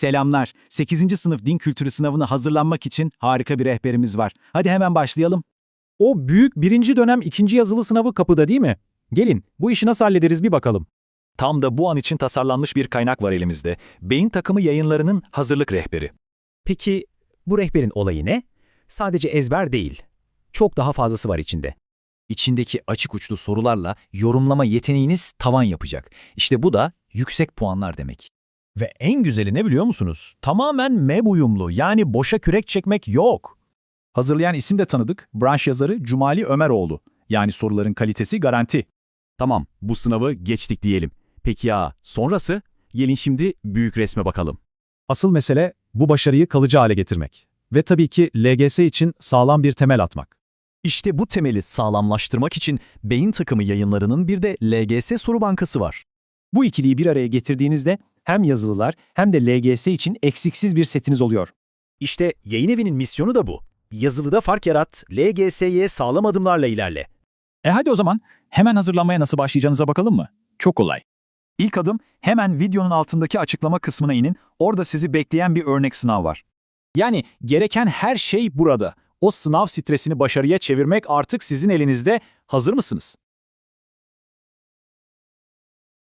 Selamlar. 8. sınıf din kültürü sınavına hazırlanmak için harika bir rehberimiz var. Hadi hemen başlayalım. O büyük birinci dönem ikinci yazılı sınavı kapıda değil mi? Gelin, bu işi nasıl hallederiz bir bakalım. Tam da bu an için tasarlanmış bir kaynak var elimizde. Beyin takımı yayınlarının hazırlık rehberi. Peki, bu rehberin olayı ne? Sadece ezber değil. Çok daha fazlası var içinde. İçindeki açık uçlu sorularla yorumlama yeteneğiniz tavan yapacak. İşte bu da yüksek puanlar demek. Ve en güzeli ne biliyor musunuz? Tamamen MEB uyumlu yani boşa kürek çekmek yok. Hazırlayan isim de tanıdık. Branş yazarı Cumali Ömeroğlu. Yani soruların kalitesi garanti. Tamam, bu sınavı geçtik diyelim. Peki ya sonrası? Gelin şimdi büyük resme bakalım. Asıl mesele bu başarıyı kalıcı hale getirmek. Ve tabii ki LGS için sağlam bir temel atmak. İşte bu temeli sağlamlaştırmak için Beyin Takımı yayınlarının bir de LGS soru bankası var. Bu ikiliyi bir araya getirdiğinizde hem yazılılar hem de LGS için eksiksiz bir setiniz oluyor. İşte yayın evinin misyonu da bu. Yazılıda fark yarat, LGS'ye sağlam adımlarla ilerle. E hadi o zaman hemen hazırlanmaya nasıl başlayacağınıza bakalım mı? Çok kolay. İlk adım hemen videonun altındaki açıklama kısmına inin. Orada sizi bekleyen bir örnek sınav var. Yani gereken her şey burada. O sınav stresini başarıya çevirmek artık sizin elinizde. Hazır mısınız?